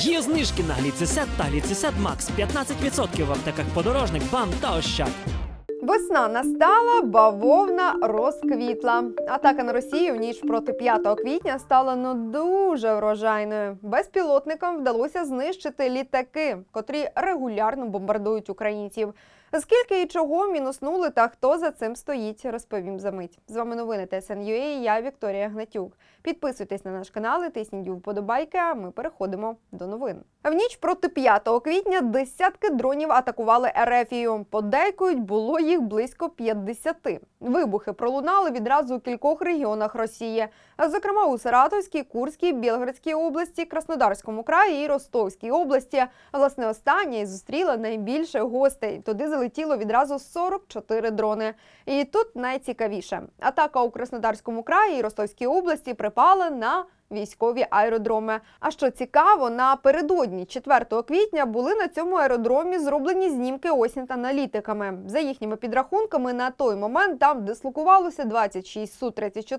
Є знижки на гліцесет та гліцесет Макс 15% в аптеках подорожник, бам та ощад. Весна настала, бавовна розквітла. Атака на Росію в ніч проти 5 квітня стала ну дуже врожайною. Безпілотникам вдалося знищити літаки, котрі регулярно бомбардують українців. Скільки і чого мінуснули та хто за цим стоїть, розповім за мить. З вами новини ТСНЮА, Я Вікторія Гнатюк. Підписуйтесь на наш канал, і тисніть вподобайки. А ми переходимо до новин. В ніч проти 5 квітня десятки дронів атакували Ерефію. Подейкують було їх близько 50. Вибухи пролунали відразу у кількох регіонах Росії, зокрема у Саратовській, Курській, Білгородській області, Краснодарському краї і Ростовській області. Власне, остання і зустріла найбільше гостей. Туди залетіло відразу 44 дрони. І тут найцікавіше: атака у Краснодарському краї і Ростовській області припала на військові аеродроми. А що цікаво, напередодні 4 квітня були на цьому аеродромі зроблені знімки осінт-аналітиками. За їхніми підрахунками, на той момент там дислокувалося 26 Су-34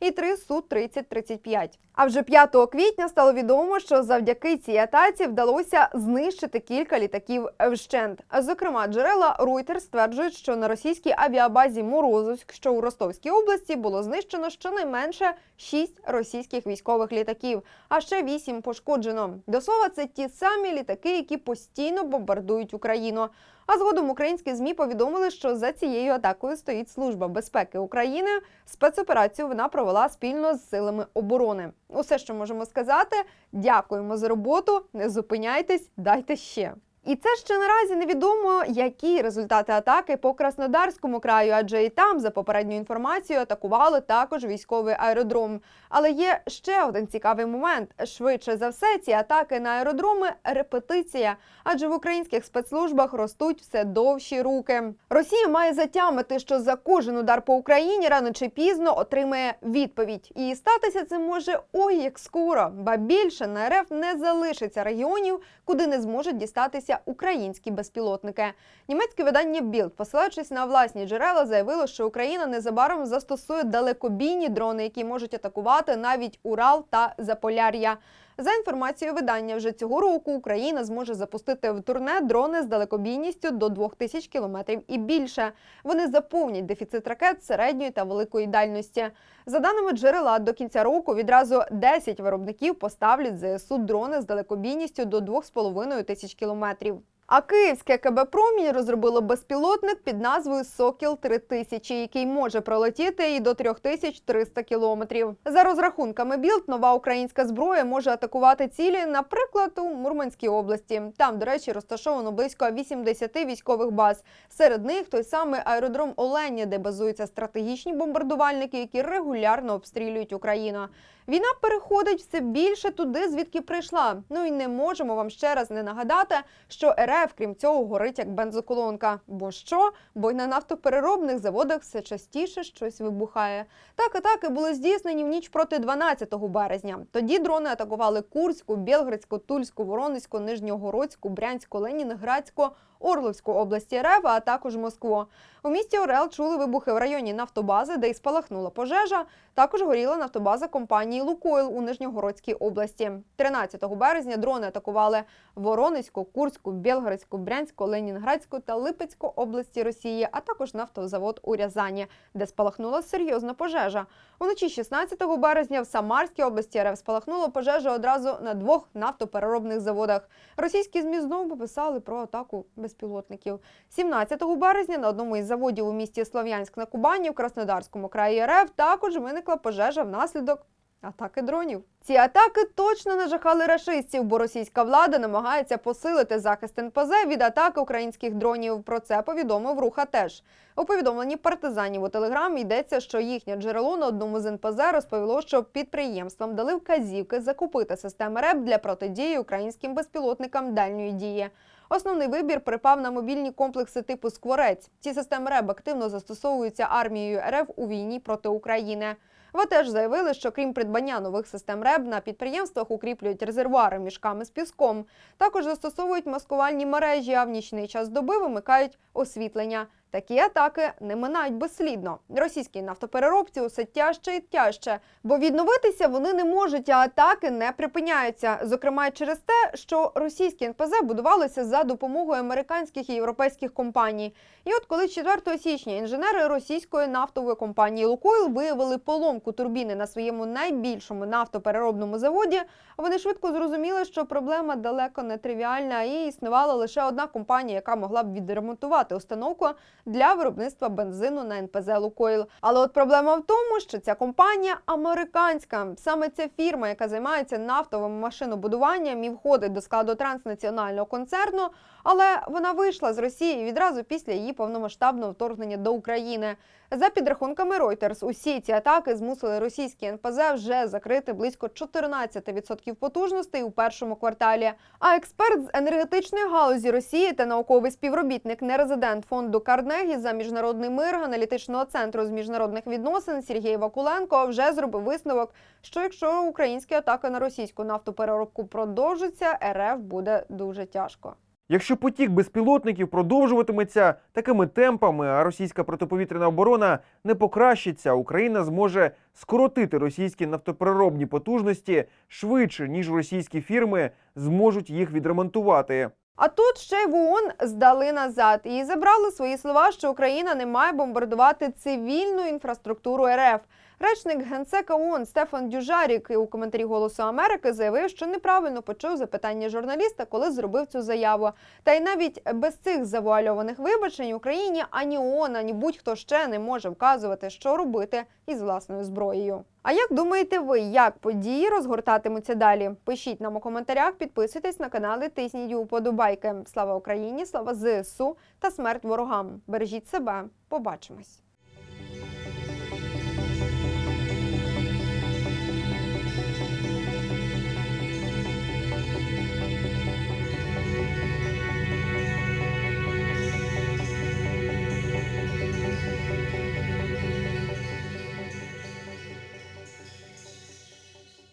і 3 Су-30-35. А вже 5 квітня стало відомо, що завдяки цій атаці вдалося знищити кілька літаків вщент. Зокрема, джерела Reuters стверджують, що на російській авіабазі Морозовськ, що у Ростовській області, було знищено щонайменше 6 російських військових літаків, а ще 8 пошкоджено. До слова, це ті самі літаки, які постійно бомбардують Україну. А згодом українські змі повідомили, що за цією атакою стоїть служба безпеки України. Спецоперацію вона провела спільно з силами оборони. Усе, що можемо сказати, дякуємо за роботу. Не зупиняйтесь, дайте ще. І це ще наразі невідомо, які результати атаки по Краснодарському краю, адже і там, за попередньою інформацією, атакували також військовий аеродром. Але є ще один цікавий момент: швидше за все, ці атаки на аеродроми репетиція, адже в українських спецслужбах ростуть все довші руки. Росія має затямити, що за кожен удар по Україні рано чи пізно отримає відповідь, і статися це може ой як скоро, ба більше на РФ не залишиться регіонів, куди не зможуть дістатися українські безпілотники. Німецьке видання Bild, посилаючись на власні джерела, заявило, що Україна незабаром застосує далекобійні дрони, які можуть атакувати навіть Урал та Заполяр'я. За інформацією видання, вже цього року Україна зможе запустити в турне дрони з далекобійністю до 2000 кілометрів і більше. Вони заповнять дефіцит ракет середньої та великої дальності. За даними джерела, до кінця року відразу 10 виробників поставлять ЗСУ дрони з далекобійністю до 2,5 тисяч кілометрів. А київське КБ «Промінь» розробило безпілотник під назвою Сокіл 3000, який може пролетіти і до 3300 кілометрів. За розрахунками Білд, нова українська зброя може атакувати цілі, наприклад, у Мурманській області. Там, до речі, розташовано близько 80 військових баз. Серед них той самий аеродром Оленя, де базуються стратегічні бомбардувальники, які регулярно обстрілюють Україну. Війна переходить все більше туди, звідки прийшла. Ну і не можемо вам ще раз не нагадати, що РФ, крім цього, горить як бензоколонка. Бо що? Бо й на нафтопереробних заводах все частіше щось вибухає. Так атаки були здійснені в ніч проти 12 березня. Тоді дрони атакували Курську, Білградську, Тульську, Воронезьку, Нижньогородську, Брянську, Ленінградську, Орловську області РФ, а також Москву. У місті Орел чули вибухи в районі нафтобази, де й спалахнула пожежа. Також горіла нафтобаза компанії Лукойл у Нижньогородській області. 13 березня дрони атакували Воронезьку, Курську, Білгородську, Брянську, Ленінградську та Липецьку області Росії, а також нафтозавод у Рязані, де спалахнула серйозна пожежа. Уночі 16 березня в Самарській області РФ спалахнула пожежа одразу на двох нафтопереробних заводах. Російські ЗМІ знову пописали про атаку безпілотників. 17 березня на одному із заводів у місті Слов'янськ на Кубані в Краснодарському краї РФ також виникла пожежа внаслідок атаки дронів. Ці атаки точно нажахали рашистів, бо російська влада намагається посилити захист НПЗ від атаки українських дронів. Про це повідомив Руха теж. У повідомленні партизанів у телеграмі йдеться, що їхнє джерело на одному з НПЗ розповіло, що підприємствам дали вказівки закупити системи РЕП для протидії українським безпілотникам дальньої дії. Основний вибір припав на мобільні комплекси типу Скворець. Ці системи РЕБ активно застосовуються армією РФ у війні проти України. Ви теж заявили, що крім придбання нових систем РЕБ на підприємствах укріплюють резервуари мішками з піском. Також застосовують маскувальні мережі, а в нічний час доби вимикають освітлення. Такі атаки не минають безслідно. Російській нафтопереробці усе тяжче і тяжче, бо відновитися вони не можуть, а атаки не припиняються. Зокрема, через те, що російські НПЗ будувалися за допомогою американських і європейських компаній. І от коли 4 січня інженери російської нафтової компанії Лукойл виявили поломку турбіни на своєму найбільшому нафтопереробному заводі, вони швидко зрозуміли, що проблема далеко не тривіальна, і існувала лише одна компанія, яка могла б відремонтувати установку для виробництва бензину на НПЗ Лукойл. Але от проблема в тому, що ця компанія американська. Саме ця фірма, яка займається нафтовим машинобудуванням і входить до складу транснаціонального концерну, але вона вийшла з Росії відразу після її повномасштабного вторгнення до України. За підрахунками Reuters, усі ці атаки змусили російські НПЗ вже закрити близько 14% потужностей у першому кварталі. А експерт з енергетичної галузі Росії та науковий співробітник нерезидент фонду Карнегі за міжнародний мир аналітичного центру з міжнародних відносин Сергій Вакуленко вже зробив висновок, що якщо українські атаки на російську нафтопереробку продовжаться, РФ буде дуже тяжко. Якщо потік безпілотників продовжуватиметься такими темпами, а російська протиповітряна оборона не покращиться, Україна зможе скоротити російські нафтопереробні потужності швидше, ніж російські фірми зможуть їх відремонтувати. А тут ще й в ООН здали назад і забрали свої слова, що Україна не має бомбардувати цивільну інфраструктуру РФ. Речник генсека ООН Стефан Дюжарік у коментарі Голосу Америки заявив, що неправильно почув запитання журналіста, коли зробив цю заяву. Та й навіть без цих завуальованих вибачень Україні ані ООН, ані будь-хто ще не може вказувати, що робити із власною зброєю. А як думаєте ви, як події розгортатимуться далі? Пишіть нам у коментарях, підписуйтесь на канали, тисніть уподобайки. Слава Україні, слава ЗСУ та смерть ворогам. Бережіть себе. Побачимось.